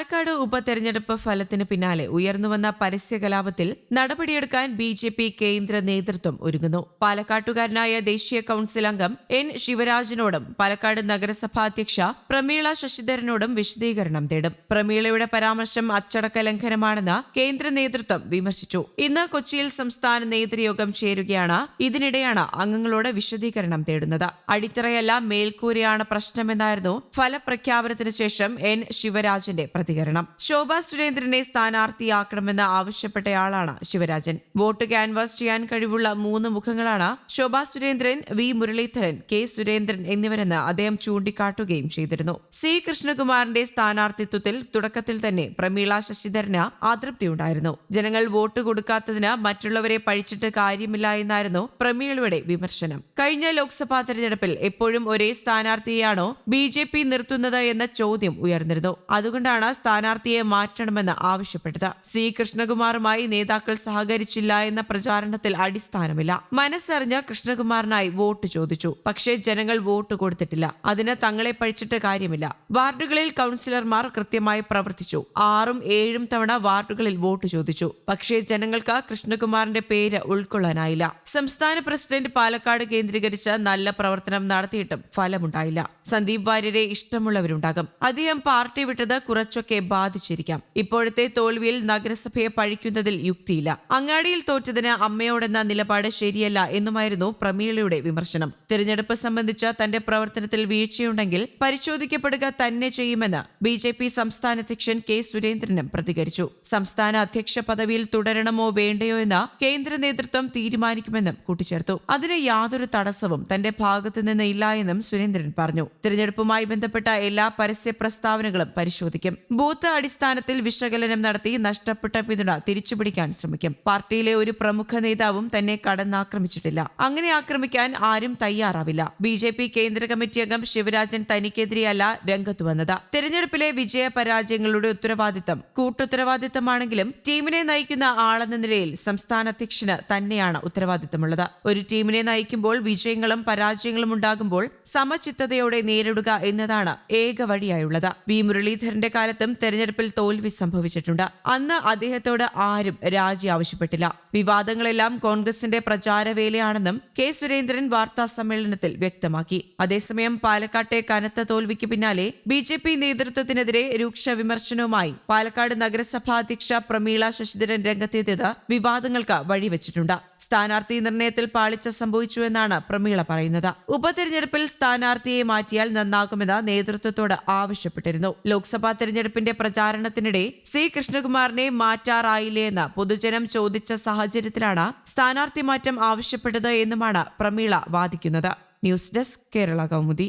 പാലക്കാട് ഉപതെരഞ്ഞെടുപ്പ് ഫലത്തിന് പിന്നാലെ ഉയർന്നുവന്ന പരസ്യ കലാപത്തിൽ നടപടിയെടുക്കാൻ ബി ജെ പി കേന്ദ്ര നേതൃത്വം ഒരുങ്ങുന്നു. പാലക്കാട്ടുകാരനായ ദേശീയ കൌൺസിൽ അംഗം എൻ ശിവരാജനോടും പാലക്കാട് നഗരസഭാ അധ്യക്ഷ പ്രമീള ശശിധരനോടും വിശദീകരണം തേടും. പ്രമീളയുടെ പരാമർശം അച്ചടക്ക ലംഘനമാണെന്ന് കേന്ദ്ര നേതൃത്വം വിമർശിച്ചു. ഇന്ന് കൊച്ചിയിൽ സംസ്ഥാന നേതൃയോഗം ചേരുകയാണ്. ഇതിനിടെയാണ് അംഗങ്ങളോട് വിശദീകരണം തേടുന്നത്. അടിത്തറയല്ല മേൽക്കൂരയാണ് പ്രശ്നമെന്നായിരുന്നു ഫലപ്രഖ്യാപനത്തിന് ശേഷം എൻ ശിവരാജന്റെ പ്രതികരണം. ശോഭാ സുരേന്ദ്രനെ സ്ഥാനാർത്ഥിയാക്കണമെന്ന് ആവശ്യപ്പെട്ടയാളാണ് ശിവരാജൻ. വോട്ട് ക്യാൻവാസ് ചെയ്യാൻ കഴിവുള്ള മൂന്ന് മുഖങ്ങളാണ് ശോഭാ സുരേന്ദ്രൻ വി മുരളീധരൻ കെ സുരേന്ദ്രൻ എന്നിവരെന്ന് അദ്ദേഹം ചൂണ്ടിക്കാട്ടുകയും ചെയ്തിരുന്നു. സി കൃഷ്ണകുമാറിന്റെ സ്ഥാനാർത്ഥിത്വത്തിൽ തുടക്കത്തിൽ തന്നെ പ്രമീള ശശിധരന് അതൃപ്തിയുണ്ടായിരുന്നു. ജനങ്ങൾ വോട്ട് കൊടുക്കാത്തതിന് മറ്റുള്ളവരെ പഴിച്ചിട്ട് കാര്യമില്ല എന്നായിരുന്നു പ്രമീളയുടെ വിമർശനം. കഴിഞ്ഞ ലോക്സഭാ തെരഞ്ഞെടുപ്പിൽ എപ്പോഴും ഒരേ സ്ഥാനാർത്ഥിയെയാണോ ബി ജെ പി നിർത്തുന്നത് എന്ന ചോദ്യം ഉയർന്നിരുന്നു. അതുകൊണ്ടാണ് സ്ഥാനാർത്ഥിയെ മാറ്റണമെന്ന് ആവശ്യപ്പെട്ടത്. സി കൃഷ്ണകുമാറുമായി നേതാക്കൾ സഹകരിച്ചില്ല എന്ന പ്രചാരണത്തിൽ അടിസ്ഥാനമില്ല. മനസ്സറിഞ്ഞ് കൃഷ്ണകുമാറിനായി വോട്ട് ചോദിച്ചു. പക്ഷേ ജനങ്ങൾ വോട്ട് കൊടുത്തിട്ടില്ല. അതിന് തങ്ങളെ പഴിച്ചിട്ട് കാര്യമില്ല. വാർഡുകളിൽ കൗൺസിലർമാർ കൃത്യമായി പ്രവർത്തിച്ചു. ആറും ഏഴും തവണ വാർഡുകളിൽ വോട്ട് ചോദിച്ചു. പക്ഷേ ജനങ്ങൾക്ക് കൃഷ്ണകുമാറിന്റെ പേര് ഉൾക്കൊള്ളാനായില്ല. സംസ്ഥാന പ്രസിഡന്റ് പാലക്കാട് കേന്ദ്രീകരിച്ച് നല്ല പ്രവർത്തനം നടത്തിയിട്ടും ഫലമുണ്ടായില്ല. സന്ദീപ് വാര്യരെ ഇഷ്ടമുള്ളവരുണ്ടാകും. അദ്ദേഹം പാർട്ടി വിട്ടത് കുറച്ചൊക്കെ ബാധിച്ചിരിക്കാം. ഇപ്പോഴത്തെ തോൽവിയിൽ നഗരസഭയെ പഴിക്കുന്നതിൽ യുക്തിയില്ല. അങ്ങാടിയിൽ തോറ്റതിന് അമ്മയോടെന്ന നിലപാട് ശരിയല്ല എന്നുമായിരുന്നു പ്രമീളയുടെ വിമർശനം. തിരഞ്ഞെടുപ്പ് സംബന്ധിച്ച തന്റെ പ്രവർത്തനത്തിൽ വീഴ്ചയുണ്ടെങ്കിൽ പരിശോധിക്കപ്പെടുക തന്നെ ചെയ്യുമെന്ന് ബി ജെ പി സംസ്ഥാന അധ്യക്ഷൻ കെ സുരേന്ദ്രനും പ്രതികരിച്ചു. സംസ്ഥാന അധ്യക്ഷ പദവിയിൽ തുടരണമോ വേണ്ടയോ എന്ന് കേന്ദ്ര നേതൃത്വം തീരുമാനിക്കുമെന്നും കൂട്ടിച്ചേർത്തു. അതിന് യാതൊരു തടസ്സവും തന്റെ ഭാഗത്തു നിന്ന് ഇല്ല എന്നും സുരേന്ദ്രൻ പറഞ്ഞു. തിരഞ്ഞെടുപ്പുമായി ബന്ധപ്പെട്ട എല്ലാ പരസ്യ പ്രസ്താവനകളും പരിശോധിക്കും. ബൂത്ത് അടിസ്ഥാനത്തിൽ വിശകലനം നടത്തി നഷ്ടപ്പെട്ട പിന്തുണ തിരിച്ചുപിടിക്കാൻ ശ്രമിക്കും. പാർട്ടിയിലെ ഒരു പ്രമുഖ നേതാവും തന്നെ കടന്നാക്രമിച്ചിട്ടില്ല. അങ്ങനെ ആക്രമിക്കാൻ ആരും തയ്യാറാവില്ല. ബി ജെ പി കേന്ദ്ര കമ്മിറ്റി അംഗം ശിവരാജൻ തനിക്കെതിരെയല്ല രംഗത്ത് വന്നത്. തെരഞ്ഞെടുപ്പിലെ വിജയ പരാജയങ്ങളുടെ ഉത്തരവാദിത്തം കൂട്ടുത്തരവാദിത്തമാണെങ്കിലും ടീമിനെ നയിക്കുന്ന ആളെന്ന നിലയിൽ സംസ്ഥാന അധ്യക്ഷന് തന്നെയാണ് ഉത്തരവാദിത്തമുള്ളത്. ഒരു ടീമിനെ നയിക്കുമ്പോൾ വിജയങ്ങളും പരാജയങ്ങളും ഉണ്ടാകുമ്പോൾ സമചിത്തതയോടെ നേരിടുക എന്നതാണ് ഏക വഴിയായുള്ളത്. വി മുരളീധരന്റെ കാലത്തും തെരഞ്ഞെടുപ്പിൽ തോൽവി സംഭവിച്ചിട്ടുണ്ട്. അന്ന് അദ്ദേഹത്തോട് ആരും രാജി ആവശ്യപ്പെട്ടില്ല. വിവാദങ്ങളെല്ലാം കോൺഗ്രസിന്റെ പ്രചാരവേലയാണെന്നും കെ സുരേന്ദ്രൻ വാർത്താ സമ്മേളനത്തിൽ വ്യക്തമാക്കി. അതേസമയം പാലക്കാട്ടെ കനത്ത തോൽവിക്ക് പിന്നാലെ ബി ജെ പി നേതൃത്വത്തിനെതിരെ രൂക്ഷ വിമർശനവുമായി പാലക്കാട് നഗരസഭാ അധ്യക്ഷ പ്രമീള ശശിധരൻ രംഗത്തെത്തിയത് വിവാദങ്ങൾക്ക് വഴിവെച്ചിട്ടുണ്ട്. സ്ഥാനാർത്ഥി നിർണയത്തിൽ പാളിച്ച സംഭവിച്ചുവെന്നാണ് പ്രമീള പറയുന്നത്. ഉപതെരഞ്ഞെടുപ്പിൽ സ്ഥാനാർത്ഥിയെ മാറ്റിയാൽ നന്നാകുമെന്ന് നേതൃത്വത്തോട് ആവശ്യപ്പെട്ടിരുന്നു. ലോക്സഭാ തെരഞ്ഞെടുപ്പിന്റെ പ്രചാരണത്തിനിടെ സി. കൃഷ്ണകുമാറിനെ മാറ്റാറായില്ലേ എന്ന് പൊതുജനം ചോദിച്ച സാഹചര്യത്തിലാണ് സ്ഥാനാർത്ഥി മാറ്റം ആവശ്യപ്പെട്ടത് എന്നുമാണ് പ്രമീള വാദിക്കുന്നത്. News desk Kerala Kaumudi.